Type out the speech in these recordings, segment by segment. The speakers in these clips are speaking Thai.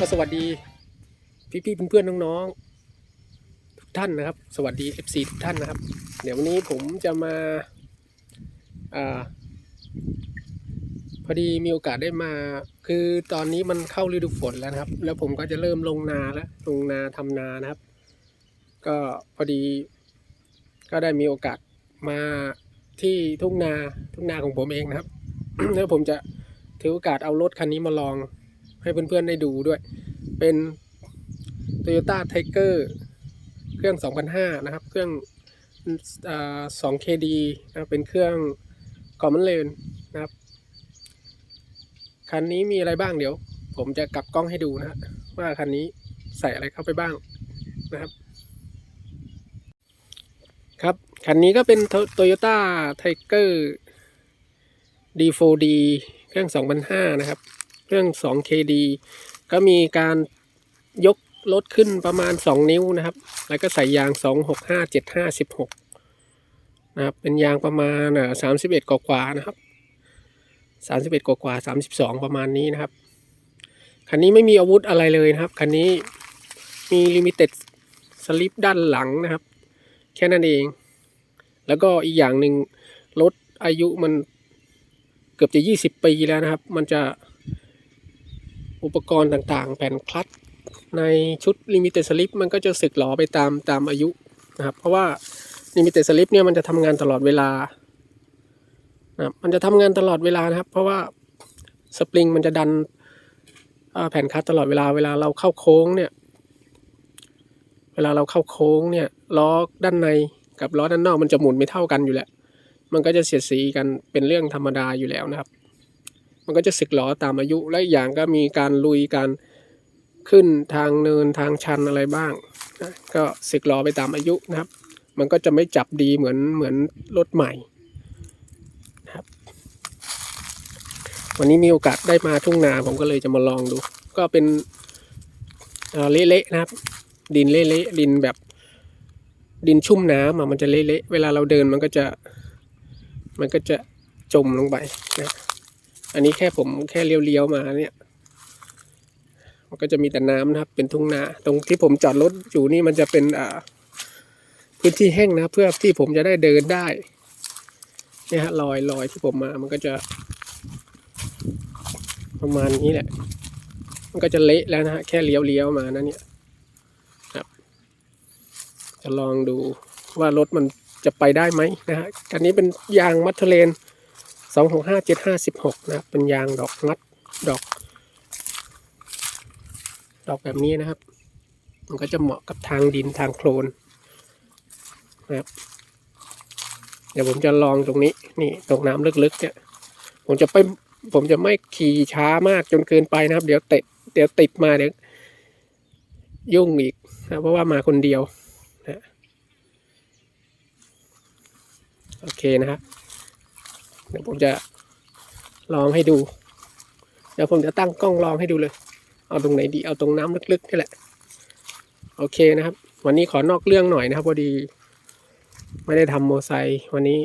สวัสดีพี่ๆเพื่อนๆน้องๆทุกท่านนะครับ สวัสดี FC ทุกท่านนะครับ เดี๋ยววันนี้ผมจะมาอาพอดีมีโอกาสได้มา คือตอนนี้มันเข้าฤดูฝนแล้วนะครับ แล้วผมก็จะเริ่มลงนาแล้วลงนาทำนานะครับ ก็พอดี ก็ได้มีโอกาสมาที่ทุ่งนาทุ่งนาของผมเองนะครับแล้วผมจะถือโอกาสเอารถคันนี้มาลอง ให้เพื่อนๆได้ดูด้วย เป็น Toyota Tiger เครื่อง 2005 นะครับ เครื่องอ่า 2KD นะเป็นเครื่อง Common Lane นะครับ คันนี้มีอะไรบ้างเดี๋ยว ผมจะกลับกล้องให้ดูนะฮะว่าคันนี้ใส่อะไรเข้าไปบ้างนะครับ ครับ คันนี้ก็เป็น Toyota Tiger D4D เครื่อง 2005 นะครับ เครื่อง 2KD ก็มีการยกรถขึ้นประมาณ 2 นิ้วนะครับ แล้วก็ใส่ยาง 265 75 16 นะครับ เป็นยางประมาณอ่า31 กว่าๆนะครับ 31 กว่าๆ32 ประมาณนี้นะครับ คันนี้ไม่มีอาวุธอะไรเลยนะครับ คันนี้มีลิมิเต็ดสลิปด้านหลังนะครับ แค่นั้นเอง แล้วก็อีกอย่างหนึ่งรถอายุมันเกือบจะ 20 ปีแล้วนะครับ มันจะ อุปกรณ์ต่างๆ แผ่นคลัตช์ในชุด Limited Slip มันก็จะสึกหรอไปตามตามอายุนะครับ เพราะว่า Limited Slip เนี่ยมันจะทำงานตลอดเวลานะครับมันจะทำงานตลอดเวลานะครับ เพราะว่าสปริงมันจะดันแผ่นคลัตช์ตลอดเวลาเวลาเราเข้าโค้งเนี่ย เวลาเราเข้าโค้งเนี่ยล้อด้านในกับล้อด้านนอกมันจะหมุนไม่เท่ากันอยู่แล้ว มันก็จะเสียดสีกันเป็นเรื่องธรรมดาอยู่แล้วนะครับ มันก็จะสึกหรอตามอายุ และอย่างก็มีการลุยการขึ้นทางเนินทางชันอะไรบ้างนะก็สึกหรอไปตามอายุนะครับ มันก็จะไม่จับดีเหมือนเหมือนรถใหม่นะครับ วันนี้มีโอกาสได้มาทุ่งนาผมก็เลยจะมาลองดู ก็เป็นเเละๆนะครับ ดินเละๆดินแบบดินชุ่มน้ำมันจะเละๆ เวลาเราเดินมันก็จะ มันก็จะจมลงไปนะ อันนี้แค่ผมแค่เลี้ยวๆมาเนี่ย มันก็จะมีแต่น้ำนะครับ เป็นทุ่งนา ตรงที่ผมจอดรถอยู่นี่มันจะเป็นอ่าพื้นที่แห้งนะ เพื่อที่ผมจะได้เดินได้เนี่ยฮะรอยรอยที่ผมมามันก็จะ ประมาณนี้แหละ มันก็จะเละแล้วนะฮะแค่เลี้ยวๆมานะเนี่ยครับ จะลองดูว่ารถมันจะไปได้ไหมนะฮะอันนี้เป็นยางมัทเทเลน สองหกห้าเจ็ดห้าสิบหกนะครับ เป็นยางดอกงัดดอก ดอกแบบนี้นะครับ มันก็จะเหมาะกับทางดินทางโคลนนะครับ เดี๋ยวผมจะลองตรงนี้ นี่ตรงน้ำลึกๆเนี่ย ผมจะไปผมจะไม่ขี่ช้ามากจนเกินไปนะครับ เดี๋ยวเตะเดี๋ยวติดมาเดี๋ยวยุ่งอีกนะเพราะว่ามาคนเดียวนะโอเคนะครับ เดี๋ยวผมจะลองให้ดู เดี๋ยวผมจะตั้งกล้องลองให้ดูเลย เอาตรงไหนดี เอาตรงน้ำลึกๆนี่แหละ โอเคนะครับ วันนี้ขอนอกเรื่องหน่อยนะครับพอดี ไม่ได้ทำโมไซวันนี้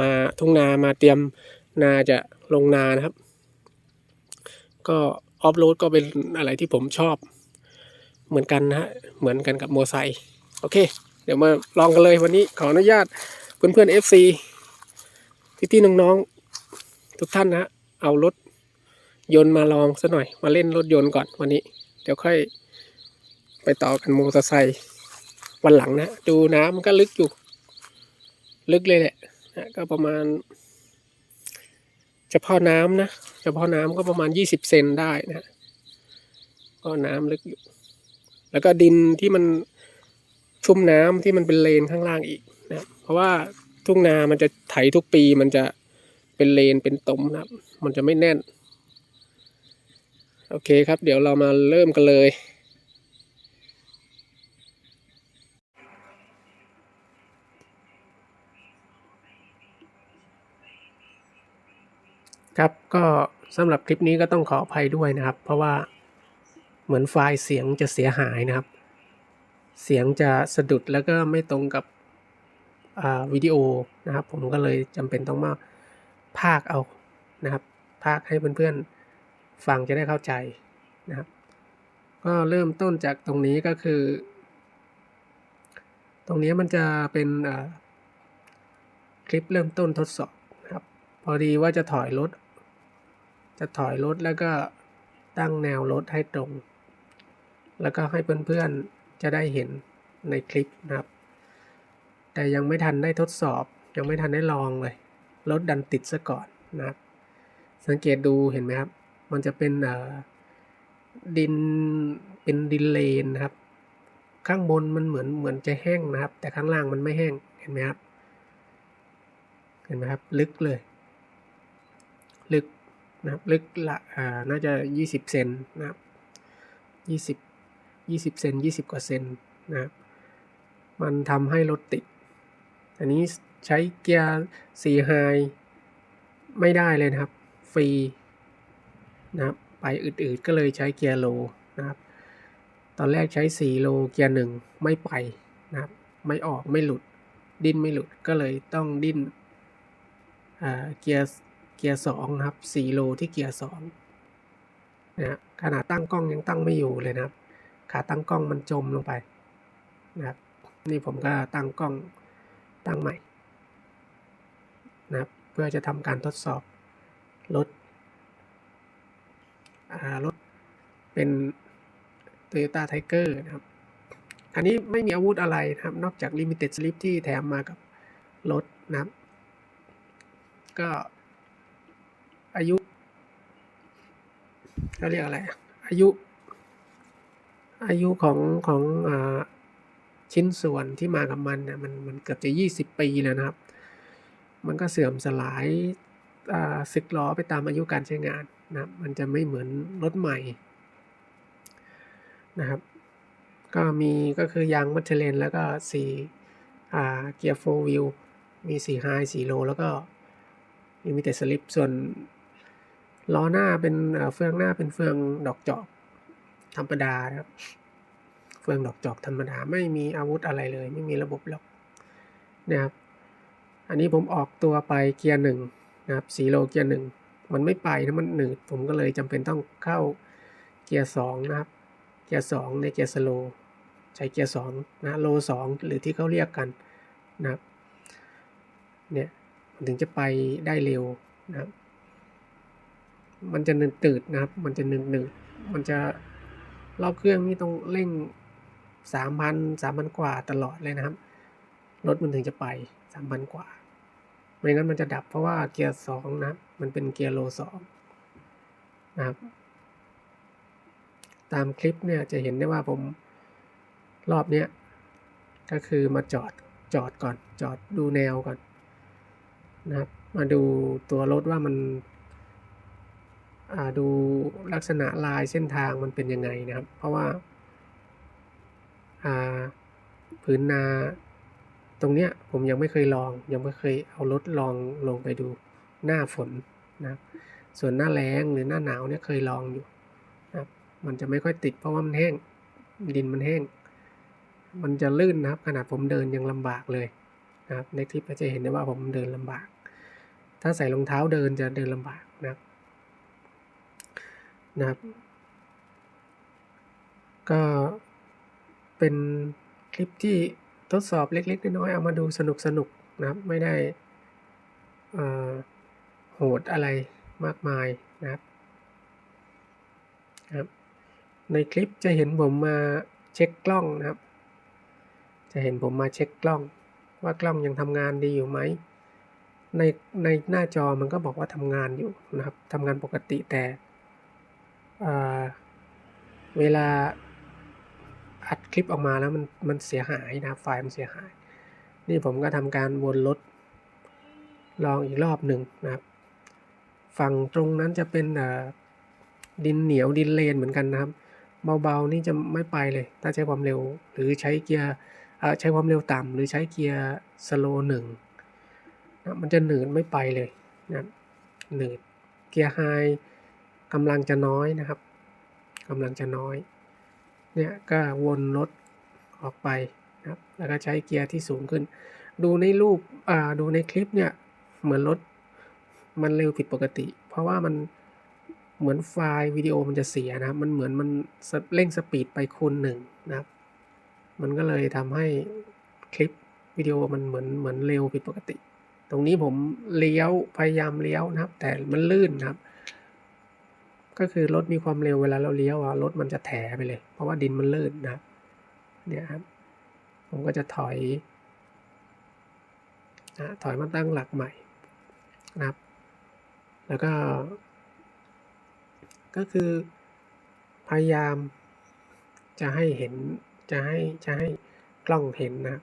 มาทุ่งนามาเตรียมนาจะลงนานะครับ ก็ออฟโรดก็เป็นอะไรที่ผมชอบ เหมือนกันนะฮะเหมือนกันกับโมไซโอเค เดี๋ยวมาลองกันเลยวันนี้ขออนุญาตเพื่อนเพื่อนเอฟซี พี่ๆน้องๆทุกท่านนะเอารถยนต์มาลองซะหน่อย มาเล่นรถยนต์ก่อนวันนี้ เดี๋ยวค่อยไปต่อกันมอเตอร์ไซค์วันหลังนะดูน้ำมันก็ลึกอยู่ ลึกเลยแหละนะก็ประมาณ เฉพาะน้ำนะเฉพาะน้ำก็ประมาณยี่สิบเซนได้นะก็น้ำลึกอยู่ แล้วก็ดินที่มันชุ่มน้ำที่มันเป็นเลนข้างล่างอีกนะเพราะว่า ทุ่งนามันจะไถทุกปีมันจะเป็นเลนเป็นตมนะครับ มันจะไม่แน่น โอเคครับ เดี๋ยวเรามาเริ่มกันเลยครับก็สำหรับคลิปนี้ก็ต้องขออภัยด้วยนะครับ เพราะว่าเหมือนไฟล์เสียงจะเสียหายนะครับ เสียงจะสะดุดแล้วก็ไม่ตรงกับ วิดีโอนะครับ ผมก็เลยจำเป็นต้องมาพากเอานะครับพากให้เพื่อนๆฟังจะได้เข้าใจนะครับ ก็เริ่มต้นจากตรงนี้ก็คือ ตรงนี้มันจะเป็นคลิปเริ่มต้นทดสอบนะครับ พอดีว่าจะถอยรถ จะถอยรถแล้วก็ตั้งแนวรถให้ตรง แล้วก็ให้เพื่อนๆจะได้เห็นในคลิปนะครับ แต่ยังไม่ทันได้ทดสอบ ยังไม่ทันได้ลองเลย รถดันติดซะก่อนนะครับ สังเกตดูเห็นไหมครับ มันจะเป็นดินเป็นดินเลนนะครับ ข้างบนมันเหมือนเหมือนจะแห้งนะครับ แต่ข้างล่างมันไม่แห้งเห็นไหมครับ เห็นไหมครับ ลึกเลย ลึกนะครับ ลึกละอ่าน่าจะยี่สิบเซนนะครับยี่สิบยี่สิบเซนยี่สิบกว่าเซนนะครับ มันทำให้รถติด อันนี้ใช้เกียร์สีไฮไม่ได้เลยนะครับ ฟรีนะครับ ไปอืดๆก็เลยใช้เกียร์โลนะครับ ตอนแรกใช้สีโลเกียร์หนึ่งไม่ไปนะครับ ไม่ออกไม่หลุด ดิ้นไม่หลุดก็เลยต้องดิ้นเกียร์เกียร์สองครับสี่โลที่เกียร์สองนะฮะขนาดตั้งกล้องยังตั้งไม่อยู่เลยนะครับ ขาตั้งกล้องมันจมลงไปนะครับ นี่ผมก็ตั้งกล้อง ตั้งใหม่นะครับเพื่อจะทำการทดสอบรถรถเป็น Toyota Tiger นะครับ อันนี้ไม่มีอาวุธอะไรนะครับ นอกจาก Limited Slip ที่แถมมากับรถนะครับ ก็อายุเขาเรียกอะไรอะอายุ อายุของของอ่า ชิ้นส่วนที่มากับมันเนี่ยมันมันเกือบจะยี่สิบปีแล้วนะครับ มันก็เสื่อมสลายสึกล้อไปตามอายุการใช้งานนะครับ มันจะไม่เหมือนรถใหม่นะครับ ก็มีก็คือยางมัชเทเลนแล้วก็สี่เกียร์โฟวิลมีสี่ไฮสี่โลแล้วก็ลิมิเต็ดสลิปส่วนล้อหน้าเป็นเอ่อเฟืองหน้าเป็นเฟืองดอกจอกธรรมดานะครับ เฟืองดอกจอกธรรมดาไม่มีอาวุธอะไรเลย ไม่มีระบบล็อกนะครับอันนี้ผมออกตัวไปเกียร์หนึ่งนะครับสีโลเกียร์หนึ่งมันไม่ไปนะมันหนืดผมก็เลยจำเป็นต้องเข้าเกียร์สองนะครับ เกียร์สองในเกียร์สโลใช้เกียร์สองนะโลสองหรือที่เขาเรียกกันนะครับเนี่ยมันถึงจะไปได้เร็วนะครับ มันจะหนืดตืดนะครับ มันจะหนืดหนืดมันจะรอบเครื่องนี่ต้องเร่ง สามพันสามพันกว่าตลอดเลยนะครับ รถมันถึงจะไปสามพันกว่า ไม่งั้นมันจะดับเพราะว่าเกียร์สองนะ มันเป็นเกียร์โลสองนะครับ ตามคลิปเนี่ยจะเห็นได้ว่าผมรอบเนี้ยก็คือมาจอดจอดก่อน จอดดูแนวก่อนนะครับ มาดูตัวรถว่ามันดูลักษณะลายเส้นทางมันเป็นยังไงนะครับ เพราะว่า พื้นนา ตรงเนี้ยผมยังไม่เคยลอง ยังไม่เคยเอารถลองลงไปดูหน้าฝนนะส่วนหน้าแล้งหรือหน้าหนาวเนี่ยเคยลองอยู่นะครับมันจะไม่ค่อยติดเพราะว่ามันแห้งดินมันแห้ง มันจะลื่นนะครับ ขนาดผมเดินยังลำบากเลยนะครับในคลิปจะเห็นได้ว่าผมเดินลำบาก ถ้าใส่รองเท้าเดินจะเดินลำบากนะครับนะครับ ก็ เป็นคลิปที่ทดสอบเล็กๆน้อยๆเอามาดูสนุกๆนะครับ ไม่ได้โหดอะไรมากมายนะครับครับ ในคลิปจะเห็นผมมาเช็คกล้องนะครับ จะเห็นผมมาเช็คกล้อง ว่ากล้องยังทำงานดีอยู่ไหมในในหน้าจอมันก็บอกว่าทำงานอยู่นะครับทำงานปกติแต่เวลา อัดคลิปออกมาแล้วมันมันเสียหายนะไฟล์มันเสียหาย นี่ผมก็ทำการวนรถลองอีกรอบหนึ่งนะครับ ฝั่งตรงนั้นจะเป็นดินเหนียวดินเลนเหมือนกันนะครับ เบาๆนี่จะไม่ไปเลย ถ้าใช้ความเร็วหรือใช้เกียร์ใช้ความเร็วต่ำหรือใช้เกียร์สโลหนึ่งนะมันจะหนืดไม่ไปเลยนะหนืดเกียร์ไฮกำลังจะน้อยนะครับกำลังจะน้อย เนี่ยก็วนรถออกไปนะครับแล้วก็ใช้เกียร์ที่สูงขึ้น ดูในรูปอ่าดูในคลิปเนี่ยเหมือนรถมันเร็วผิดปกติ เพราะว่ามันเหมือนไฟล์วิดีโอมันจะเสียนะครับ มันเหมือนมันเร่งสปีดไปคูณหนึ่งนะครับ มันก็เลยทำให้คลิปวิดีโอมันเหมือนเหมือนเร็วผิดปกติ ตรงนี้ผมเลี้ยวพยายามเลี้ยวนะครับ แต่มันลื่นนะครับ ก็คือรถมีความเร็วเวลาเราเลี้ยวอะรถมันจะแถไปเลย เพราะว่าดินมันลื่นนะเนี่ยครับผมก็จะถอยนะถอยมาตั้งหลักใหม่นะครับ แล้วก็ ก็คือพยายามจะให้เห็นจะให้จะให้กล้องเห็นนะ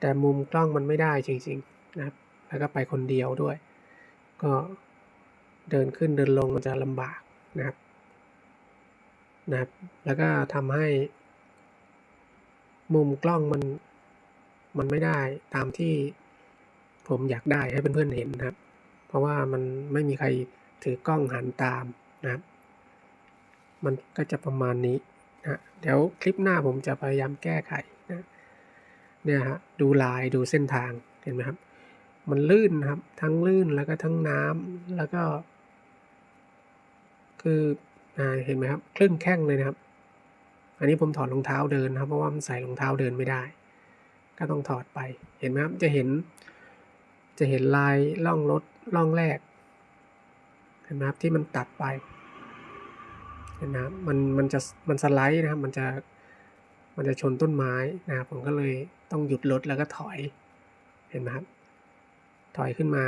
แต่มุมกล้องมันไม่ได้จริง ๆนะครับ แล้วก็ไปคนเดียวด้วย ก็ เดินขึ้นเดินลงมันจะลำบากนะครับนะครับ แล้วก็ทำให้มุมกล้องมันมันไม่ได้ตามที่ผมอยากได้ให้เพื่อนๆเห็นนะครับ เพราะว่ามันไม่มีใครถือกล้องหันตามนะครับ มันก็จะประมาณนี้นะเดี๋ยวคลิปหน้าผมจะพยายามแก้ไขนะเนี่ยฮะดูลายดูเส้นทางเห็นไหมครับ มันลื่นครับทั้งลื่นแล้วก็ทั้งน้ำแล้วก็ คืออเห็นไหมครับครึ่งแข้งเลยนะครับ อันนี้ผมถอดรองเท้าเดินครับ เพราะว่ามันใส่รองเท้าเดินไม่ได้ ก็ต้องถอดไปเห็นไหมครับจะเห็น จะเห็นลายล่องรถล่องแรก เห็นไหมครับที่มันตัดไปเห็นไหมครับมันมันจะมันสไลด์นะครับ มันจะมันจะชนต้นไม้นะครับผมก็เลยต้องหยุดรถแล้วก็ถอยเห็นไหมครับ ถอยขึ้นมา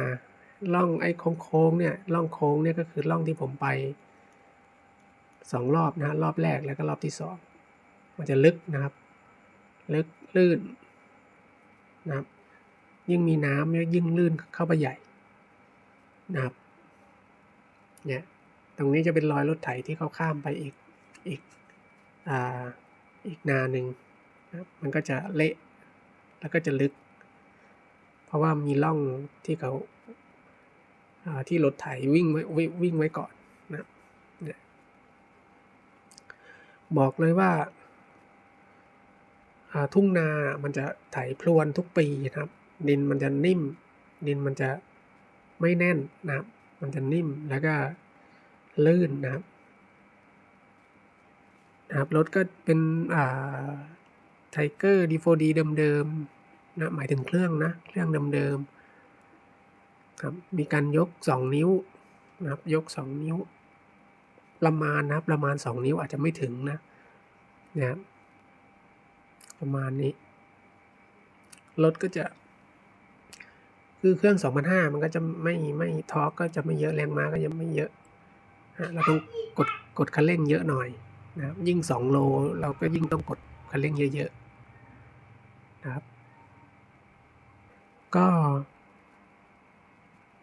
ล่องไอ้โค้งๆเนี่ยล่องโค้งเนี่ยก็คือล่องที่ผมไป สองรอบนะรอบแรกแล้วก็รอบที่สองมันจะลึกนะครับ ลึกลื่นนะครับ ยิ่งมีน้ำยิ่งลื่นเข้าไปใหญ่นะครับเนี่ยตรงนี้จะเป็นรอยรถไถที่เขาข้ามไปอีกอีกอ่าอีกนาหนึ่งนะครับมันก็จะเละแล้วก็จะลึก เพราะว่ามีร่องที่เขาอ่าที่รถไถวิ่งไว้วิ่งไว้ก่อนนะครับเนี่ย บอกเลยว่า ทุ่งนา มันจะไถพรวนทุกปีนะครับ ดินมันจะนิ่ม ดินมันจะไม่แน่นนะครับ มันจะนิ่มแล้วก็ลื่นนะครับนะครับรถก็เป็นอ่าไทเกอร์ดีโฟดีเดิมๆนะหมายถึงเครื่องนะ เครื่องเดิมๆครับมีการยก 2 นิ้วนะครับยก 2 นิ้ว ประมาณนะครับประมาณ2นิ้วอาจจะไม่ถึงนะนะครับประมาณนี้รถก็จะ คือเครื่อง2,500มันก็จะไม่ไม่ทอร์กก็จะไม่เยอะแรงม้าก็จะไม่เยอะฮะเราต้องกดกดคันเร่งเยอะหน่อยนะครับยิ่ง 2 โลเราก็ยิ่งต้องกดคันเร่งเยอะๆนะครับ ก็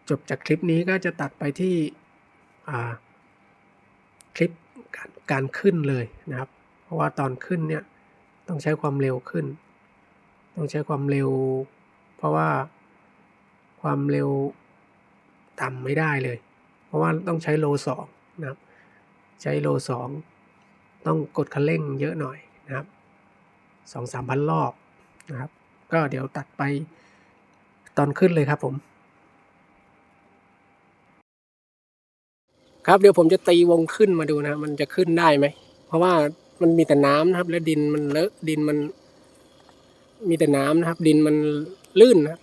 จบจากคลิปนี้ก็จะตัดไปที่อ่า คลิปการการขึ้นเลยนะครับ เพราะว่าตอนขึ้นเนี่ยต้องใช้ความเร็วขึ้น ต้องใช้ความเร็ว เพราะว่าความเร็วต่ำไม่ได้เลย เพราะว่าต้องใช้โลสองนะครับ ใช้โลสองต้องกดคันเร่งเยอะหน่อยนะครับสองสามพันรอบนะครับ ก็เดี๋ยวตัดไปตอนขึ้นเลยครับผม ครับเดี๋ยวผมจะตีวงขึ้นมาดูนะมันจะขึ้นได้ไหม เพราะว่ามันมีแต่น้ำนะครับ แล้วดินมันเลอะดินมัน มีแต่น้ำนะครับ ดินมันลื่นนะ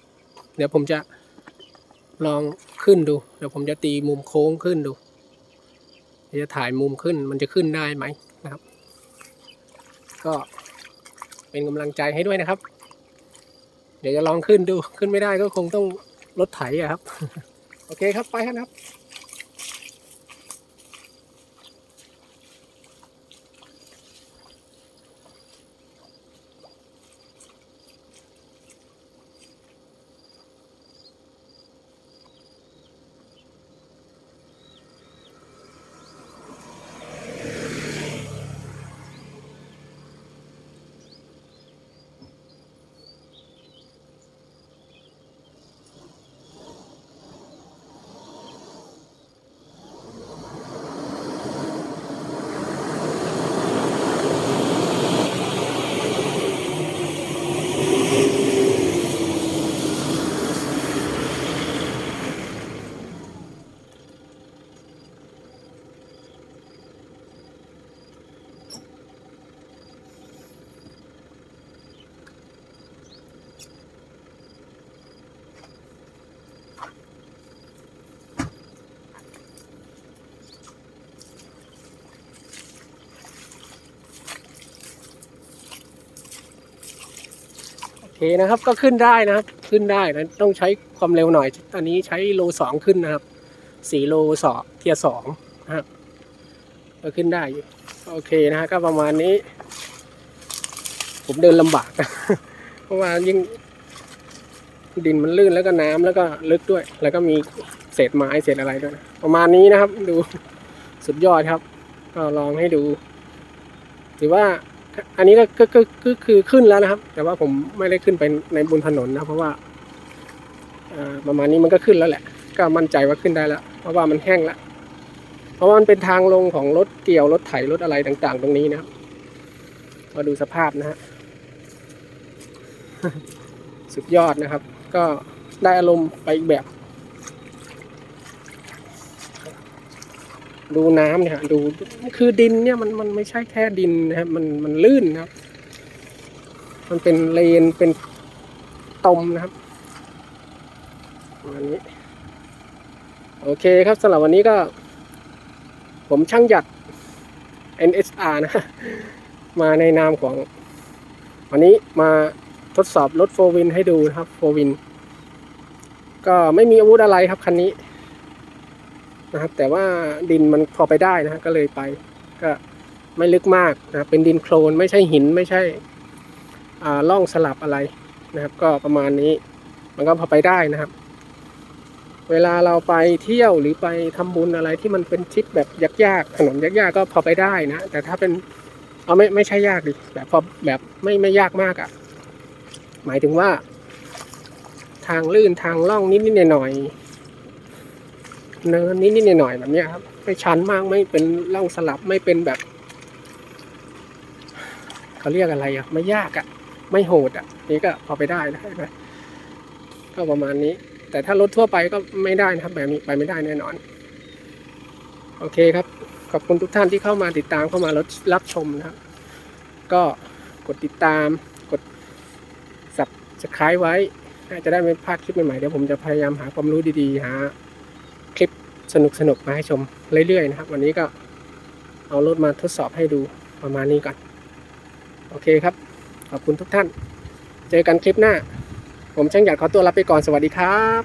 เดี๋ยวผมจะลองขึ้นดู เดี๋ยวผมจะตีมุมโค้งขึ้นดูเดี๋ยวจะถ่ายมุมขึ้นมันจะขึ้นได้ไหมนะครับ ก็เป็นกำลังใจให้ด้วยนะครับ เดี๋ยวจะลองขึ้นดูขึ้นไม่ได้ก็คงต้องรถไถอะครับ โอเคครับไปครับ เคนะครับก็ขึ้นได้นะครับ ขึ้นได้นะต้องใช้ความเร็วหน่อย ตอนนี้ใช้โลสองขึ้นนะครับสี่โลสองเทียร์สองนะครับก็ขึ้นได้อยู่โอเคนะฮะก็ประมาณนี้ ผมเดินลำบากเพราะว่ายิ่งดินมันลื่นแล้วก็น้ำแล้วก็ลึกด้วย แล้วก็มีเศษไม้เศษอะไรด้วย ประมาณนี้นะครับ ดูสุดยอดครับ ก็ลองให้ดู ถือว่า อันนี้ก็ก็ก็คือขึ้นแล้วนะครับ แต่ว่าผมไม่ได้ขึ้นไปในบนถนนนะเพราะว่าอ่าประมาณนี้มันก็ขึ้นแล้วแหละ ก็มั่นใจว่าขึ้นได้แล้ว เพราะว่ามันแห้งแล้วเพราะว่ามันเป็นทางลงของรถเกี่ยวรถไถรถอะไรต่าง ๆ ตรงนี้นะครับมาดูสภาพนะฮะสุดยอดนะครับ ก็ได้อารมณ์ไปอีกแบบ ดูน้ำเนี่ยดูคือดินเนี่ยมันมันไม่ใช่แค่ดินนะครับมันมันลื่นนะครับ มันเป็นเลนเป็นตมนะครับประมาณนี้โอเคครับสำหรับวันนี้ก็ ผมช่างหยัด NSR นะ มาในนามของ วันนี้มาทดสอบรถโฟวินให้ดูนะครับโฟวิน ก็ไม่มีอาวุธอะไรครับคันนี้ นะครับ แต่ว่าดินมันพอไปได้นะฮะก็เลยไป ก็ไม่ลึกมากนะเป็นดินโคลนไม่ใช่หินไม่ใช่ล่องสลับอะไรนะครับ ก็ประมาณนี้มันก็พอไปได้นะครับ เวลาเราไปเที่ยวหรือไปทำบุญอะไรที่มันเป็นทริปแบบยากๆถนนยากๆก็พอไปได้นะ แต่ถ้าเป็นเอาไม่ไม่ใช่ยากดิแบบพอแบบไม่ไม่ยากมากอะ่ะ หมายถึงว่า ทางลื่นทางล่องนิดๆหน่อยๆ เนินนิดๆหน่อยๆแบบนี้ครับ ไม่ชันมากไม่เป็นล่องสลับไม่เป็นแบบเขาเรียกอะไรอะ ไม่ยากอะ ไม่โหดอะ นี่ก็พอไปได้นะนไหมก็ประมาณนี้ แต่ถ้ารถทั่วไปก็ไม่ได้นะครับ แบบนี้ไปไม่ได้แน่นอน โอเคครับ ขอบคุณทุกท่านที่เข้ามาติดตามเข้ามารับรับชมนะครับ ก็กดติดตามกดสับสไครไว้จะได้ไม่พลาดคลิปใหม่ๆเดี๋ยวผมจะพยายามหาความรู้ดีๆหา สนุกสนุกมาให้ชมเรื่อยๆนะครับ วันนี้ก็เอารถมาทดสอบให้ดูประมาณนี้ก่อน โอเคครับ ขอบคุณทุกท่าน เจอกันคลิปหน้า ผมช่างอยากขอตัวลาไปก่อนสวัสดีครับ